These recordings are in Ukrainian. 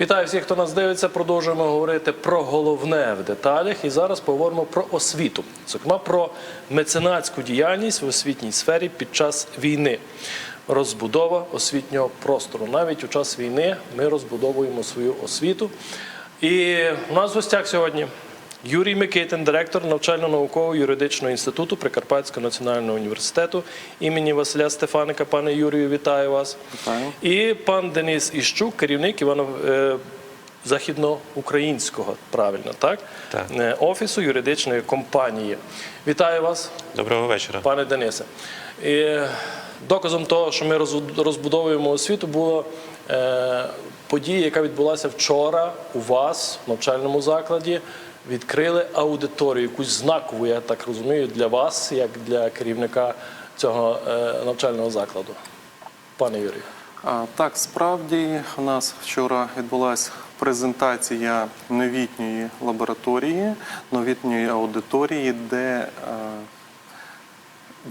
Вітаю всіх, хто нас дивиться. Продовжуємо говорити про головне в деталях. І зараз поговоримо про освіту, зокрема про меценатську діяльність в освітній сфері під час війни. Розбудова освітнього простору. Навіть у час війни ми розбудовуємо свою освіту. І у нас в гостях сьогодні Юрій Микитин, директор навчально-наукового юридичного інституту Прикарпатського національного університету імені Василя Стефаника. Пане Юрію, вітаю вас. Вітаю. І пан Денис Іщук, керівник Івано е, західноукраїнського, правильно, так? Так. Е, Офісу юридичної компанії. Вітаю вас, Доброго вечора. пане Денисе. І доказом того, що ми роз- розбудовуємо освіту, була е, подія, яка відбулася вчора у вас в навчальному закладі. Відкрили аудиторію, якусь знакову, я так розумію, для вас, як для керівника цього е, навчального закладу. Пане Юрію. Так, справді у нас вчора відбулася презентація новітньої лабораторії, новітньої аудиторії, де е,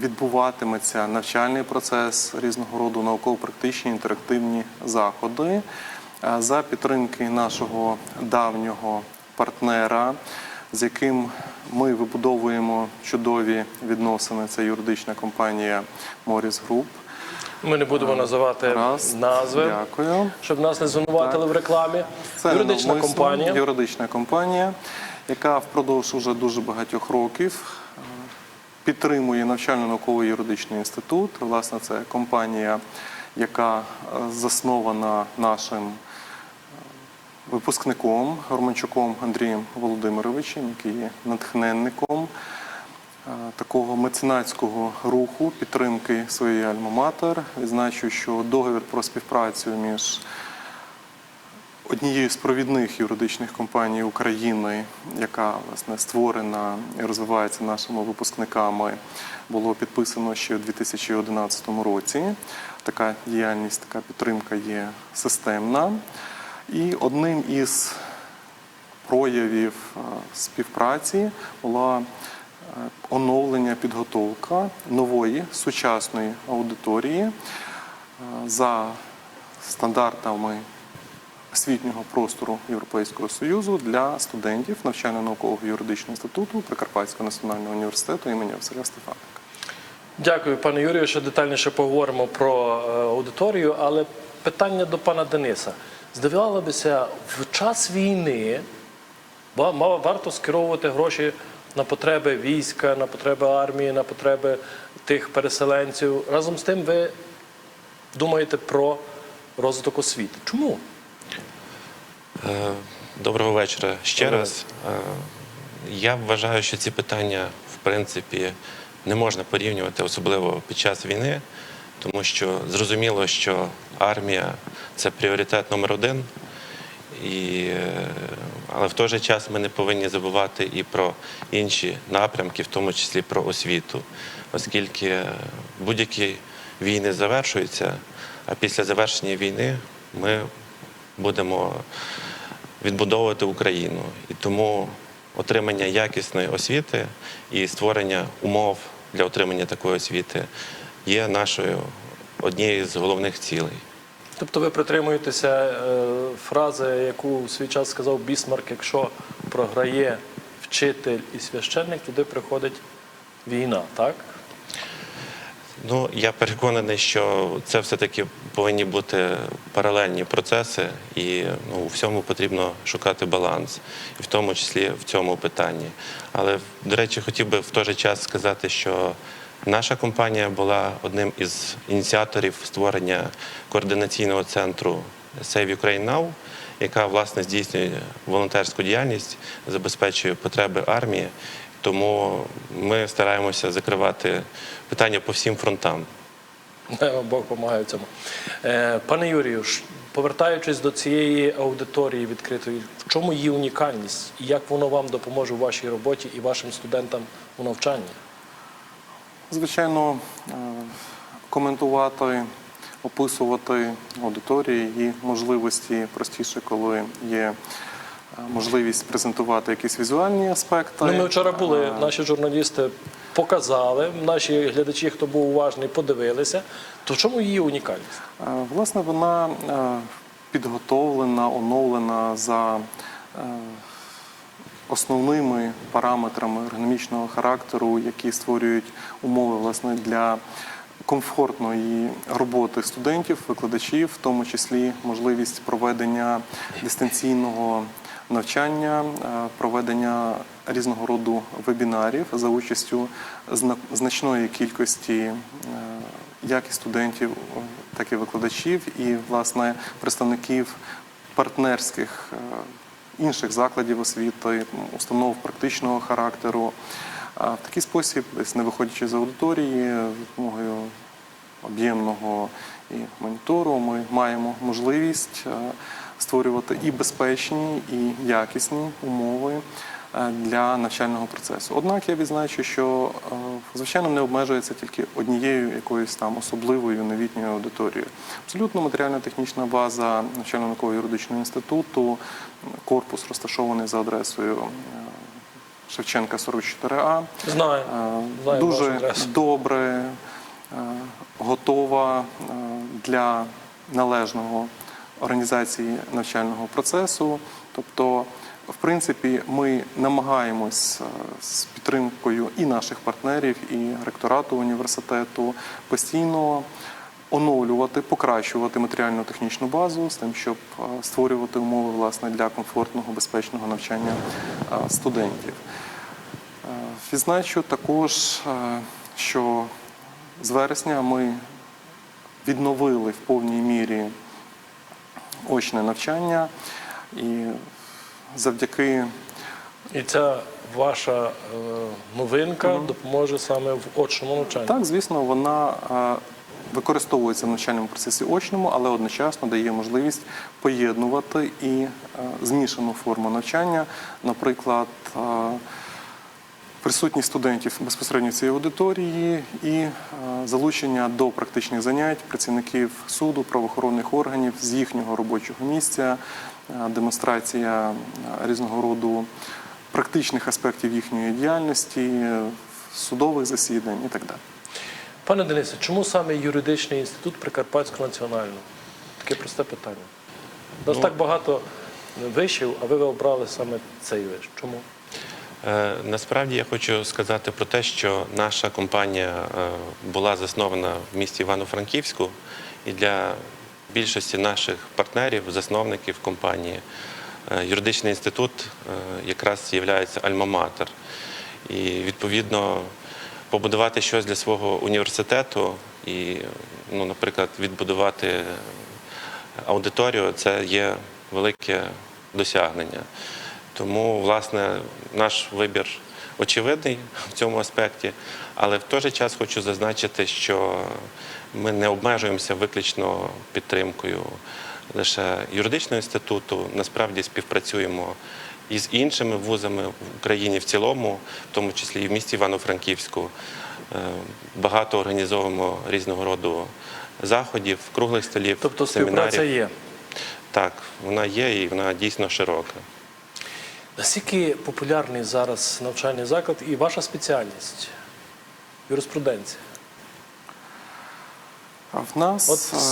відбуватиметься навчальний процес різного роду науково-практичні інтерактивні заходи Е, за підтримки нашого давнього партнера, з яким ми вибудовуємо чудові відносини. Це юридична компанія Morris Group. Ми не будемо називати Раз. назви, Дякую. щоб нас не звинуватили в рекламі. Це Юридична навмисно компанія. юридична компанія, яка впродовж уже дуже багатьох років е, підтримує навчально-науковий юридичний інститут. Власне, це компанія, яка е, заснована нашим е, випускником Романчуком Андрієм Володимировичем, який є натхненником е, такого меценатського руху підтримки своєї альма-матер. Відзначу, що договір про співпрацю між однією з провідних юридичних компаній України, яка власне створена і розвивається нашими випускниками, було підписано ще у 2011 році. Така діяльність, така підтримка є системна. І одним із проявів е, співпраці була е, оновлення, підготовка нової сучасної аудиторії е, за стандартами освітнього простору Європейського Союзу для студентів навчально-наукового юридичного інституту Прикарпатського національного університету імені Василя Стефаника. Дякую, пане Юрію. Ще детальніше поговоримо про аудиторію, але питання до пана Дениса. Здавалося в час війни варто скеровувати гроші на потреби війська, на потреби армії, на потреби тих переселенців. Разом з тим, ви думаєте про розвиток освіти. Чому? Е, Доброго вечора ще Доброго раз. Е, Я вважаю, що ці питання, в принципі, не можна порівнювати, особливо під час війни, тому що зрозуміло, що армія це пріоритет номер один. І, е, але в той же час ми не повинні забувати і про інші напрямки, в тому числі про освіту, оскільки будь-які війни завершуються, а після завершення війни ми будемо відбудовувати Україну. І тому отримання якісної освіти і створення умов для отримання такої освіти є нашою однією з головних цілей. Тобто ви притримуєтеся е, фрази, яку у свій час сказав Бісмарк, якщо програє вчитель і священник, туди приходить війна, так? Ну, я переконаний, що це все-таки повинні бути паралельні процеси, і ну, у всьому потрібно шукати баланс, і в тому числі в цьому питанні. Але, до речі, хотів би в той же час сказати, що наша компанія була одним із ініціаторів створення координаційного центру Save Ukraine Now, яка власне здійснює волонтерську діяльність, забезпечує потреби армії. Тому ми стараємося закривати питання по всім фронтам. Бог допомагає в цьому. Е, Пане Юрію, повертаючись до цієї аудиторії відкритої, в чому її унікальність і як воно вам допоможе у вашій роботі і вашим студентам у навчанні? Звичайно, е, коментувати, описувати аудиторії і можливості простіше, коли є е, можливість презентувати якісь візуальні аспекти. Ну, ми вчора були, Е, наші журналісти показали, наші глядачі, хто був уважний, подивилися. То в чому її унікальність? Власне, вона підготовлена, оновлена за основними параметрами ергономічного характеру, які створюють умови власне для комфортної роботи студентів, викладачів, в тому числі можливість проведення дистанційного навчання, е, проведення різного роду вебінарів за участю значної кількості е, як і студентів, так і викладачів, і власне представників партнерських е, інших закладів освіти, установ практичного характеру. В такий спосіб, десь не виходячи з аудиторії, з допомогою об'ємного і монітору, ми маємо можливість е, створювати і безпечні, і якісні умови е, для навчального процесу. Однак я відзначу, що е, звичайно не обмежується тільки однією якоюсь там особливою новітньою аудиторією. Абсолютно матеріально-технічна база навчально-наукового юридичного інституту, корпус розташований за адресою е, Шевченка 44А. Знаю. Е, Знаю Дуже добре, е, готова для належного організації навчального процесу. Тобто, в принципі, ми намагаємось з підтримкою і наших партнерів, і ректорату університету постійно оновлювати, покращувати матеріально-технічну базу з тим, щоб е, створювати умови власне для комфортного, безпечного навчання е, студентів. Е, Відзначу також, що з вересня ми відновили в повній мірі очне навчання і завдяки І ця ваша новинка допоможе саме в очному навчанні. так, звісно, вона використовується в навчальному процесі очному, але одночасно дає можливість поєднувати і е, змішану форму навчання, наприклад. е, Присутність студентів безпосередньо цій аудиторії і е, залучення до практичних занять працівників суду, правоохоронних органів з їхнього робочого місця, демонстрація різного роду практичних аспектів їхньої діяльності, судових засідань і так далі. Пане Денисе, чому саме юридичний інститут Прикарпатського національного? Таке просте питання. У нас Ну, так багато вишів, а ви обрали саме цей виш. Чому? Е, Насправді я хочу сказати про те, що наша компанія е, була заснована в місті Івано-Франківську, і для більшості наших партнерів, засновників компанії, е, юридичний інститут е, якраз є альма-матер. І відповідно побудувати щось для свого університету і, ну, наприклад, відбудувати аудиторію це є велике досягнення. Тому, власне, наш вибір очевидний в цьому аспекті, але в той же час хочу зазначити, що ми не обмежуємося виключно підтримкою лише юридичного інституту. Насправді співпрацюємо і з іншими вузами в Україні в цілому, в тому числі і в місті Івано-Франківську. Е, Багато організовуємо різного роду заходів, круглих столів, Тобто семінарів. співпраця є. Так, вона є і вона дійсно широка. Наскільки популярний зараз навчальний заклад і ваша спеціальність? Юриспруденція. А в нас От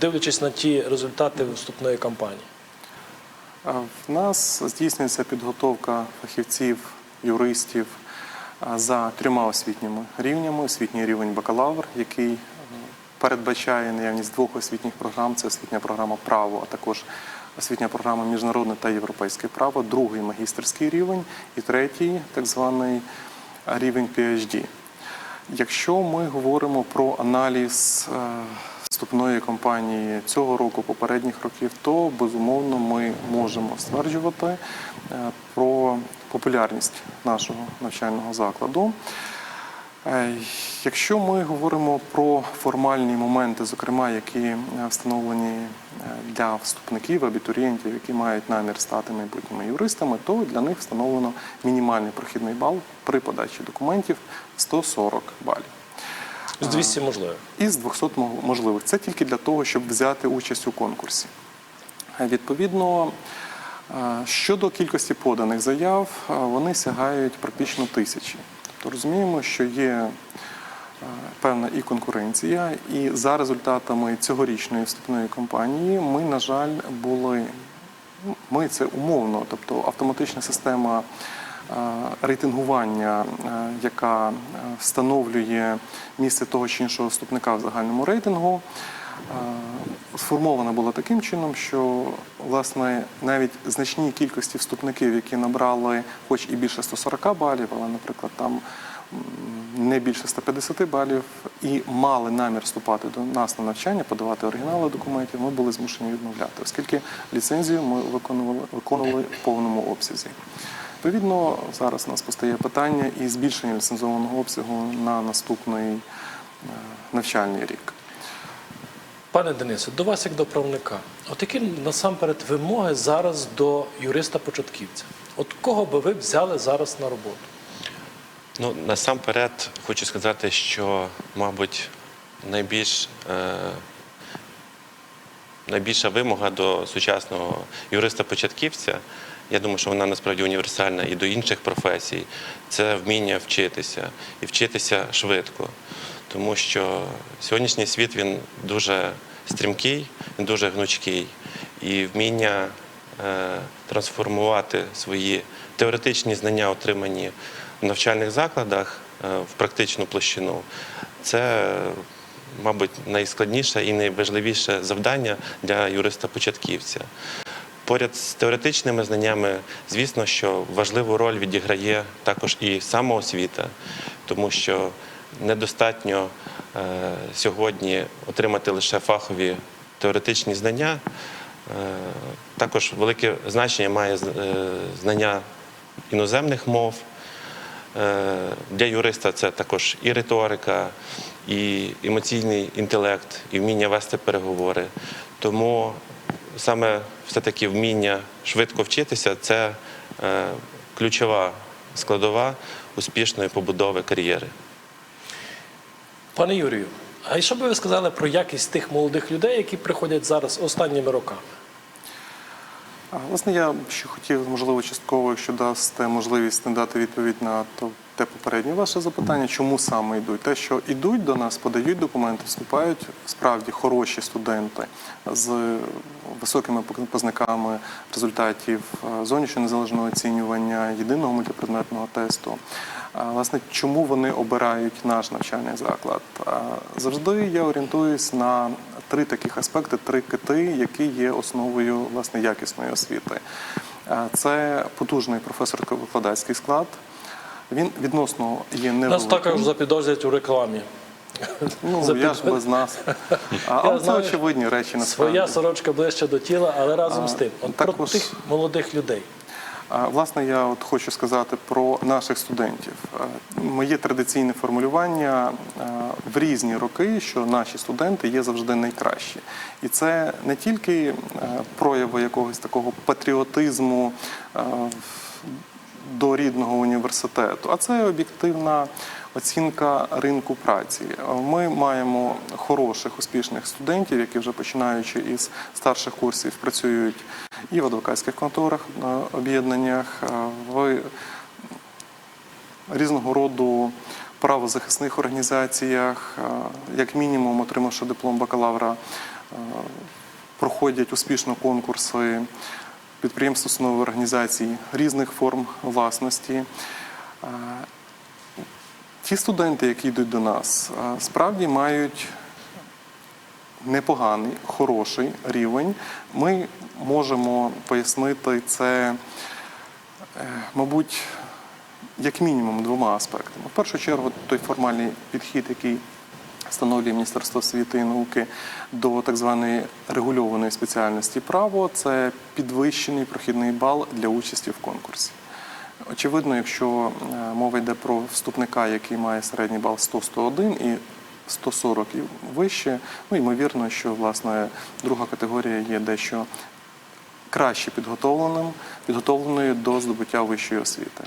дивлячись на ті результати вступної кампанії. В нас здійснюється підготовка фахівців, юристів за трьома освітніми рівнями. Освітній рівень бакалавр, який е, передбачає наявність двох освітніх програм: це освітня програма право, а також освітня програма міжнародне та європейське право, другий магістерський рівень і третій, так званий рівень PhD. Якщо ми говоримо про аналіз е, вступної кампанії цього року, попередніх років, то безумовно ми можемо стверджувати е, про популярність нашого навчального закладу. Е, Якщо ми говоримо про формальні моменти, зокрема, які встановлені для вступників, абітурієнтів, які мають намір стати майбутніми юристами, то для них встановлено мінімальний прохідний бал при подачі документів 140 балів. З 200 можливо. Із 200 можливих. Це тільки для того, щоб взяти участь у конкурсі. Е, Відповідно, е, щодо кількості поданих заяв, е, вони сягають практично тисячі. Тобто розуміємо, що є е, певна і конкуренція. І за результатами цьогорічної вступної кампанії ми, на жаль, були ну, ми це умовно, тобто автоматична система е, рейтингування, е, яка е, встановлює місце того чи іншого вступника в загальному рейтингу. е, Сформована була таким чином, що власне навіть значній кількості вступників, які набрали хоч і більше 140 балів, але, наприклад, там не більше 150 балів, і мали намір вступати до нас на навчання, подавати оригінали документів, ми були змушені відмовляти, оскільки ліцензію ми виконували, виконували в повному обсязі. Відповідно, зараз у нас постає питання і збільшення ліцензованого обсягу на наступний е, навчальний рік. Пане Денисе, до вас як до правника. От які насамперед вимоги зараз до юриста-початківця? От кого би ви взяли зараз на роботу? Ну, насамперед хочу сказати, що, мабуть, найбільш, е, найбільша вимога до сучасного юриста-початківця, я думаю, що вона насправді універсальна і до інших професій, це вміння вчитися і вчитися швидко. Тому що сьогоднішній світ він дуже стрімкий, він дуже гнучкий. І вміння е, трансформувати свої теоретичні знання, отримані в навчальних закладах е, в практичну площину, це, мабуть, найскладніше і найважливіше завдання для юриста-початківця. Поряд з теоретичними знаннями, звісно, що важливу роль відіграє також і самоосвіта, тому що недостатньо е, сьогодні отримати лише фахові теоретичні знання. Е, також велике значення має е, знання іноземних мов. Для юриста це також і риторика, і емоційний інтелект, і вміння вести переговори. Тому саме все-таки вміння швидко вчитися це е, ключова складова успішної побудови кар'єри. Пане Юрію, а що би ви сказали про якість тих молодих людей, які приходять зараз останніми роками? Власне, я ще хотів, можливо, частково, якщо дасте можливість надати відповідь на то, те попереднє ваше запитання, чому саме йдуть? Те, що йдуть до нас, подають документи, вступають справді хороші студенти з високими показниками результатів е, зовнішнього незалежного оцінювання, єдиного мультипредметного тесту. Власне, чому вони обирають наш навчальний заклад? Завжди я орієнтуюсь на три таких аспекти, три кити, які є основою власне якісної освіти. Це потужний професорсько-викладацький склад. Він відносно є Нас невеликим. також запідозрять у рекламі. Ну, запід- я ж без нас. А, але це очевидні речі насправді. Своя сорочка ближче до тіла, але разом з тим. От про також- тих молодих людей. Власне, я от хочу сказати про наших студентів. Моє традиційне формулювання в різні роки, що наші студенти є завжди найкращі. І це не тільки е, прояви якогось такого патріотизму е, до рідного університету, а це об'єктивна оцінка ринку праці. Ми маємо хороших, успішних студентів, які вже починаючи із старших курсів працюють і в адвокатських конторах, об'єднаннях, е, в різного роду правозахисних організаціях, е, як мінімум, отримавши диплом бакалавра, е, проходять успішно конкурси підприємств, установ організацій різних форм власності. Е, Ті студенти, які йдуть до нас, е, справді мають непоганий, хороший рівень. Ми можемо пояснити це, е, мабуть, як мінімум двома аспектами. В першу чергу, той формальний підхід, який встановлює Міністерство освіти і науки до так званої регульованої спеціальності право, це підвищений прохідний бал для участі в конкурсі. Очевидно, якщо е, мова йде про вступника, який має середній бал 100-101 і 140 і вище, ну ймовірно, що власне друга категорія є дещо краще підготовленим, підготовленою до здобуття вищої освіти.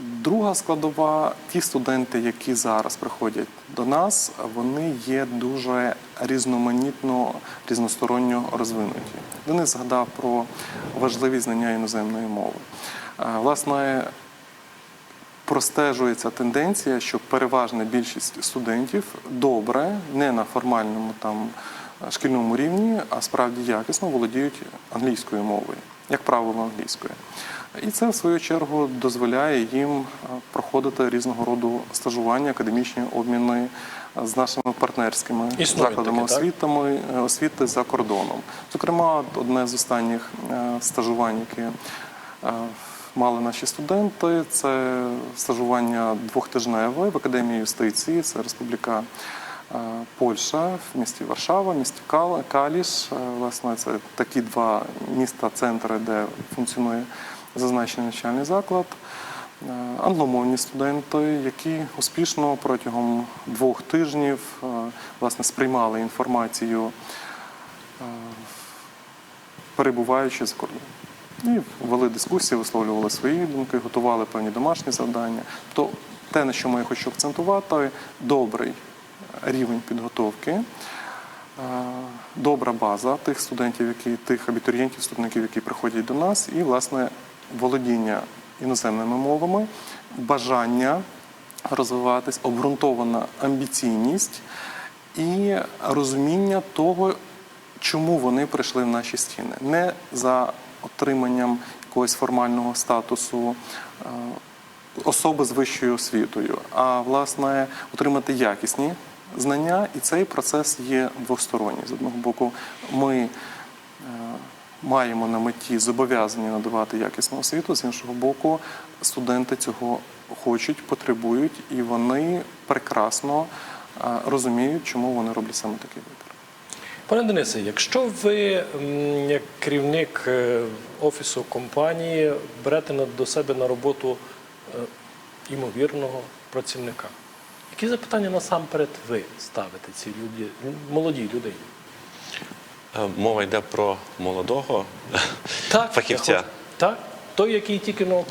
Друга складова, ті студенти, які зараз приходять до нас, вони є дуже різноманітно, різносторонньо розвинуті. Денис згадав про важливість знання іноземної мови. Власне, простежується тенденція, що переважна більшість студентів добре, не на формальному там шкільному рівні, а справді якісно володіють англійською мовою, як правило, англійською. І це в свою чергу дозволяє їм е, проходити різного роду стажування, академічні обміни е, з нашими партнерськими Існують закладами такі, так? освітами е, освіти за кордоном. Зокрема, одне з останніх стажувань, які е, мали наші студенти, це стажування двохтижневе в Академії юстиції, це Республіка Польща в місті Варшава, місті Кал- Каліш. Власне, це такі два міста-центри, де функціонує зазначений навчальний заклад. Е, Англомовні студенти, які успішно протягом двох тижнів е, власне сприймали інформацію, е, перебуваючи за кордоном. І вели дискусії, висловлювали свої думки, готували певні домашні завдання. Тобто те, на що я хочу акцентувати, добрий рівень підготовки, добра база тих студентів, які тих абітурієнтів, студентів, які приходять до нас, і власне володіння іноземними мовами, бажання розвиватись, обґрунтована амбіційність і розуміння того, чому вони прийшли в наші стіни. Не за отриманням якогось формального статусу е, особи з вищою освітою, а власне отримати якісні знання, і цей процес є двосторонній. З одного боку, ми маємо на меті зобов'язані надавати якісну освіту, з іншого боку, студенти цього хочуть, потребують, і вони прекрасно е, розуміють, чому вони роблять саме такий вибір. Пане Денисе, якщо ви як керівник е, офісу компанії берете до себе на роботу е, імовірного працівника, які запитання насамперед ви ставите цій молодій людині? Е, Мова йде про молодого Так, фахівця. хочу- Так, той, який тільки ну,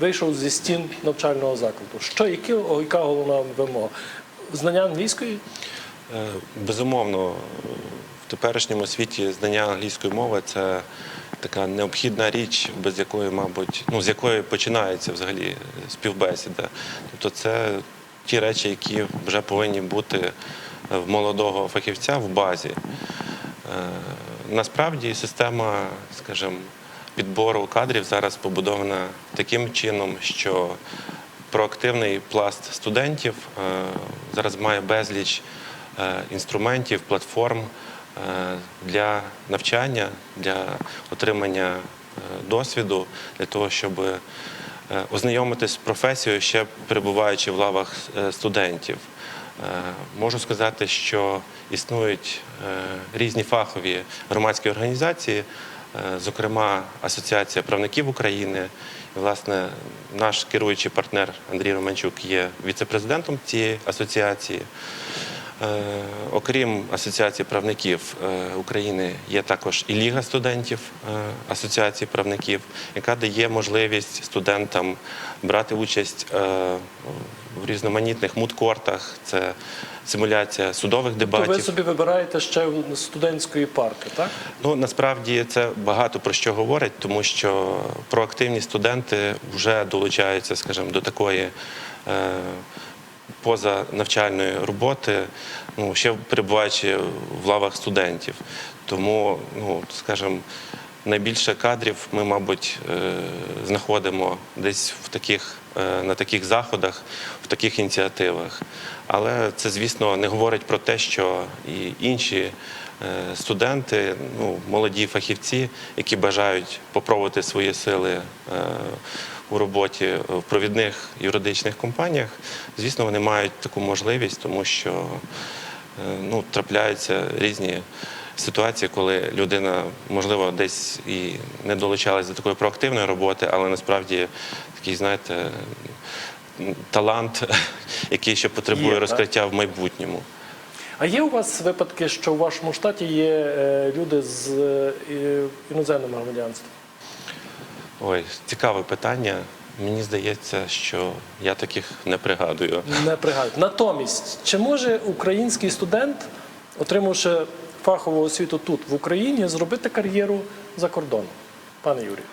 вийшов зі стін навчального закладу. Що, які, яка головна вимога? Знання англійської? Е, Безумовно, в теперішньому світі знання англійської мови це така необхідна річ, без якої, мабуть, ну з якої починається взагалі співбесіда. Тобто, це ті речі, які вже повинні бути в молодого фахівця в базі. Е, Насправді система, скажімо, підбору кадрів зараз побудована таким чином, що проактивний пласт студентів е, зараз має безліч е, інструментів, платформ для навчання, для отримання досвіду, для того, щоб ознайомитись з професією, ще перебуваючи в лавах студентів. Е, Можу сказати, що існують е, різні фахові громадські організації, е, зокрема Асоціація правників України. І, власне, наш керуючий партнер Андрій Романчук є віце-президентом цієї асоціації. Е, Окрім Асоціації правників е, України, є також і Ліга студентів е, Асоціації правників, яка дає можливість студентам брати участь в різноманітних мудкортах. Це симуляція судових То ви собі вибираєте ще студентської парти, так? Ну насправді це багато про що говорить, тому що проактивні студенти вже долучаються, скажімо, до такої е, позанавчальної роботи, ну ще перебуваючи в лавах студентів. Тому, ну скажімо, найбільше кадрів ми, мабуть, е, знаходимо десь в таких, е, на таких заходах, в таких ініціативах. Але це, звісно, не говорить про те, що і інші студенти, ну, молоді фахівці, які бажають попробувати свої сили е, у роботі в провідних юридичних компаніях, звісно, вони мають таку можливість, тому що е, ну, трапляються різні ситуації, коли людина, можливо, десь і не долучалась до такої проактивної роботи, але насправді такий, знаєте, талант, який ще потребує Є, так? розкриття в майбутньому. А є у вас випадки, що у вашому штаті є е, люди з е, іноземним громадянством? Ой, цікаве питання. Мені здається, що я таких не пригадую. Не пригадую. Натомість, чи може український студент, отримавши фахову освіту тут, в Україні, зробити кар'єру за кордоном? Пане Юрію?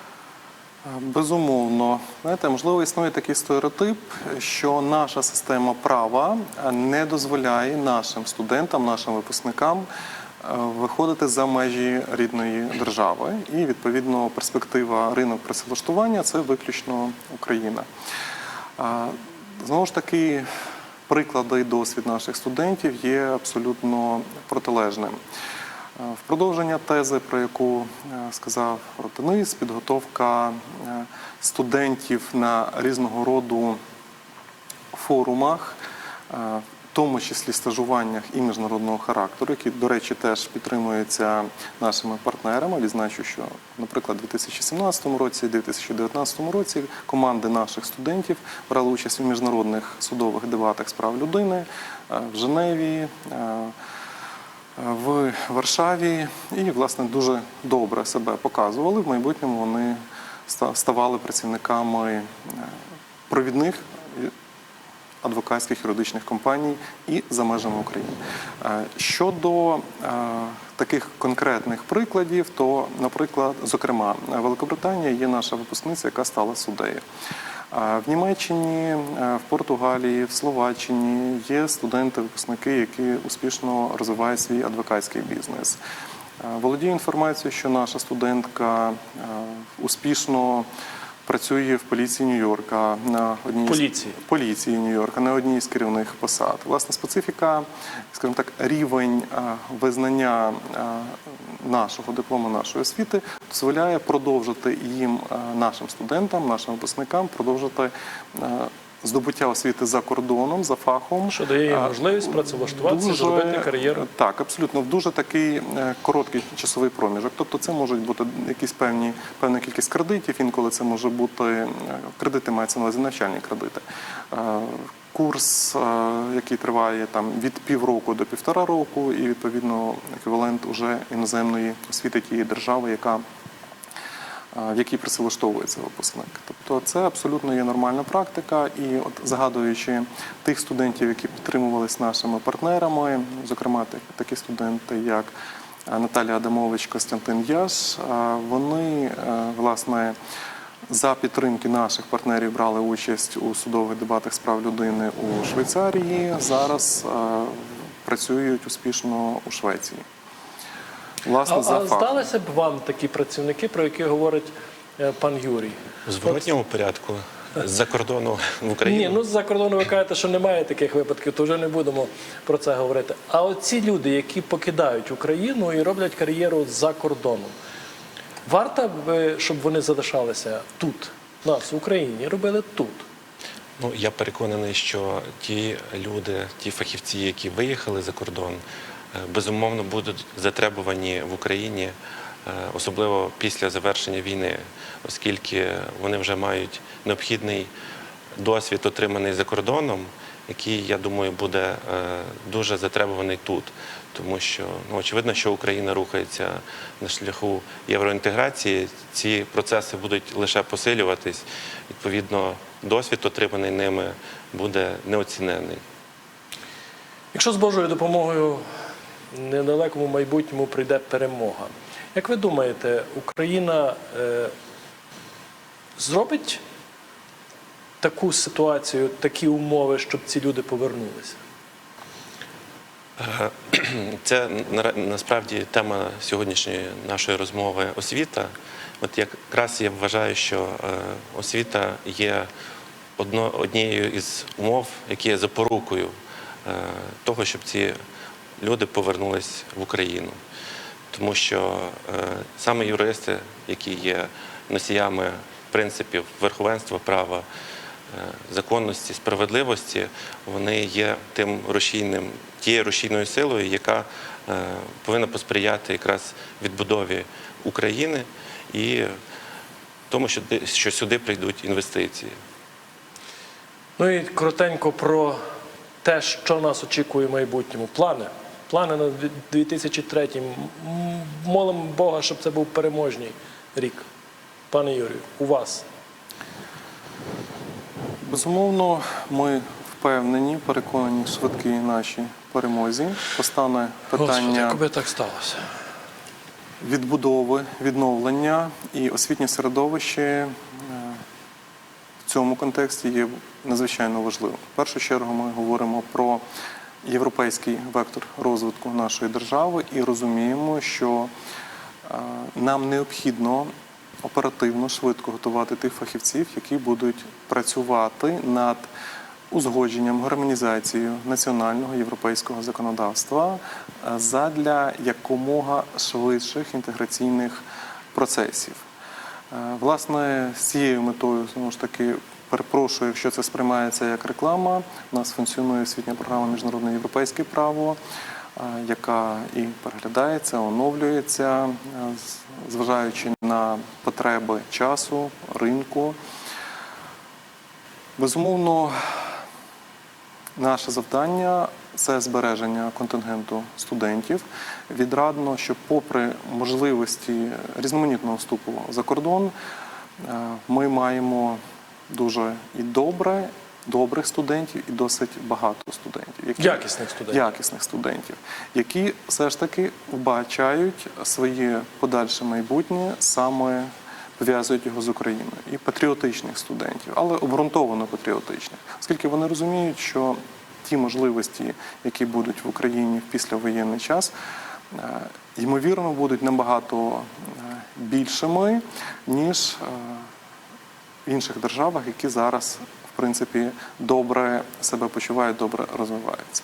Безумовно, знаєте, можливо, існує такий стереотип, що наша система права не дозволяє нашим студентам, нашим випускникам е, виходити за межі рідної держави. І відповідно перспектива ринок працевлаштування це виключно Україна. Знову ж таки, приклади і досвід наших студентів є абсолютно протилежним. Е, В продовження тези, про яку е, сказав Денис, підготовка е, студентів на різного роду форумах, в тому числі стажуваннях і міжнародного характеру, які, до речі, теж підтримуються нашими партнерами. Відзначу, що, наприклад, у 2017 році, 2019 році команди наших студентів брали участь у міжнародних судових дебатах з прав людини в Женеві. В Варшаві і, власне, дуже добре себе показували. В майбутньому вони ставали працівниками е, провідних е, адвокатських юридичних компаній і за межами України. Е, Щодо таких конкретних прикладів, то, наприклад, зокрема, Великобританія є наша випускниця, яка стала суддею. В Німеччині, е, в Португалії, в Словаччині є студенти-випускники, які успішно розвивають свій адвокатський бізнес. Е, Володію інформацією, що наша студентка е, успішно працює в поліції Нью-Йорка на одній з- Поліції. поліції Нью-Йорка на одній з керівних посад. Власне, специфіка, скажімо так, рівень визнання нашого диплому, нашої освіти дозволяє продовжити їм, нашим студентам, нашим випускникам, продовжити здобуття освіти за кордоном, за фахом. Що дає їм можливість працевлаштуватися, дуже- зробити кар'єру. Так, абсолютно в дуже такий е, короткий часовий проміжок. Тобто, це можуть бути якісь певні певна кількість кредитів. Інколи це може бути е, кредити, мається на увазі навчальні кредити. Е, Курс, який триває там від півроку до півтора року, і відповідно еквівалент уже іноземної освіти тієї держави, яка в якій працевлаштовується випускник. Тобто це абсолютно є нормальна практика. І от згадуючи тих студентів, які підтримувалися нашими партнерами, зокрема такі студенти, як Наталія Адамович, Костянтин Яш, вони е, власне. За підтримки наших партнерів брали участь у судових дебатах з прав людини у Швейцарії. Зараз працюють успішно у Швеції. Власне, А, за а здалися б вам такі працівники, про які говорить е, пан Юрій? У зворотньому порядку з-за кордону в Україну. Ні, ну з-за кордону ви кажете, що немає таких випадків, то вже не будемо про це говорити. А оці люди, які покидають Україну і роблять кар'єру за кордоном, варто, б, щоб вони залишалися тут, нас, в Україні, робили тут. Ну, я переконаний, що ті люди, ті фахівці, які виїхали за кордон, е, безумовно будуть затребувані в Україні, е, особливо після завершення війни, оскільки вони вже мають необхідний досвід, отриманий за кордоном, який, я думаю, буде е, дуже затребуваний тут. Тому що ну, очевидно, що Україна рухається на шляху євроінтеграції. Ці процеси будуть лише посилюватись. Відповідно, досвід, отриманий ними, буде неоцінений. Якщо з Божою допомогою недалекому майбутньому прийде перемога, як ви думаєте, Україна е, зробить таку ситуацію, такі умови, щоб ці люди повернулися? Е, Це насправді тема сьогоднішньої нашої розмови освіта. От якраз я вважаю, що е, освіта є однією із умов, які є запорукою е, того, щоб ці люди повернулись в Україну. Тому що е, саме юристи, які є носіями принципів верховенства права, е, законності, справедливості, вони є тим рушійним, тією рушійною силою, яка е, повинна посприяти якраз відбудові України і тому, що, що сюди прийдуть інвестиції. Ну і коротенько про те, що нас очікує в майбутньому. Плани. Плани на 2003. М, Молимо Бога, щоб це був переможний рік. Пане Юрію, у вас. Безумовно, ми впевнені, переконані в швидкій нашій перемозі. Постане питання якби так сталося. відбудови, відновлення і освітнє середовище в цьому контексті є надзвичайно важливим. В першу чергу ми говоримо про європейський вектор розвитку нашої держави і розуміємо, що е, нам необхідно оперативно, швидко готувати тих фахівців, які будуть працювати над узгодженням, гармонізацією національного європейського законодавства е, задля якомога швидших інтеграційних процесів. Е, Власне, з цією метою знову ж таки перепрошую, якщо це сприймається як реклама. У нас функціонує освітня програма Міжнародне європейське право, е, яка і переглядається, оновлюється, е, зважаючи на потреби часу, ринку. Безумовно, Наше завдання це збереження контингенту студентів. Відрадно, що, попри можливості різноманітного вступу за кордон, е, ми маємо дуже і добре, добрих студентів, і досить багато студентів, які Якісних студентів. якісних студентів, які все ж таки вбачають своє подальше майбутнє саме пов'язують його з Україною і патріотичних студентів, але обґрунтовано патріотичних, оскільки вони розуміють, що ті можливості, які будуть в Україні в післявоєнний час, е, ймовірно, будуть набагато е, більшими ніж е, інших державах, які зараз в принципі добре себе почувають, добре розвиваються.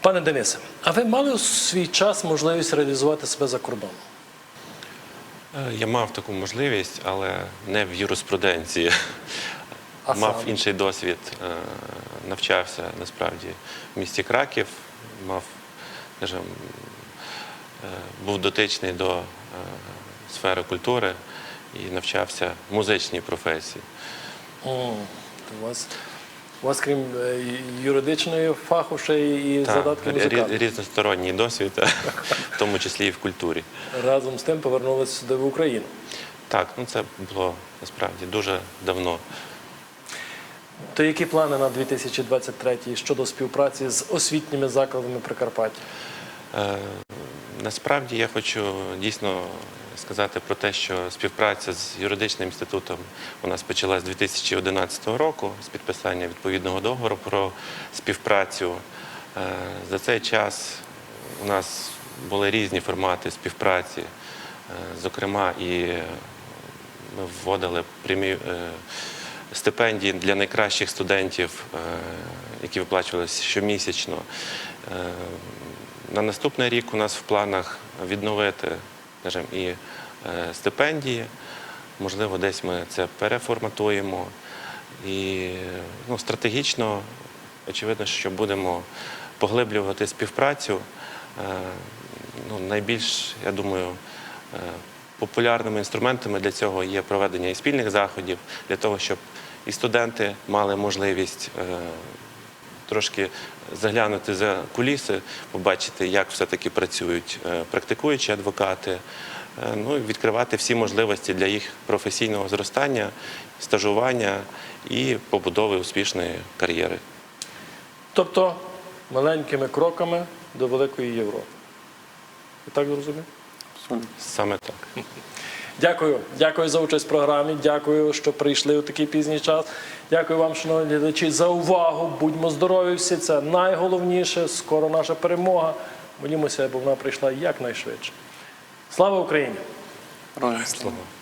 Пане Денисе, а ви мали у свій час можливість реалізувати себе за кордоном? Е, Я мав таку можливість, але не в юриспруденції. А мав саме? інший досвід, е, навчався насправді в місті Краків, мав, скажімо, е, був дотичний до сфери культури і навчався музичній професії. У вас, у вас крім е, юридичної фаху, ще і Так, задатки музикальні. різносторонній досвід, в тому числі і в культурі. Разом з тим повернулися сюди в Україну. Так, ну це було насправді дуже давно. То які плани на 2023 щодо співпраці з освітніми закладами Прикарпаття? Е, Насправді я хочу дійсно сказати про те, що співпраця з юридичним інститутом у нас почалась з 2011 року з підписання відповідного договору про співпрацю. Е, За цей час у нас були різні формати співпраці, Е, зокрема, і ми вводили прямі е, стипендії для найкращих студентів, які виплачувалися щомісячно. На наступний рік у нас в планах відновити скажімо, і е, стипендії. Можливо, десь ми це переформатуємо. І ну, стратегічно, очевидно, що будемо поглиблювати співпрацю. Е, Ну, найбільш, я думаю, е, популярними інструментами для цього є проведення і спільних заходів, для того, щоб і студенти мали можливість трошки заглянути за куліси, побачити, як все-таки працюють е, практикуючі адвокати, е, ну і відкривати всі можливості для їх професійного зростання, стажування і побудови успішної кар'єри. Тобто маленькими кроками до великої Європи. Так зрозумів? Саме так. Дякую. Дякую за участь в програмі. Дякую, що прийшли у такий пізній час. Дякую вам, шановні глядачі, за увагу. Будьмо здорові всі. Це найголовніше. Скоро наша перемога. Молімося, аби вона прийшла якнайшвидше. Слава Україні! Слава.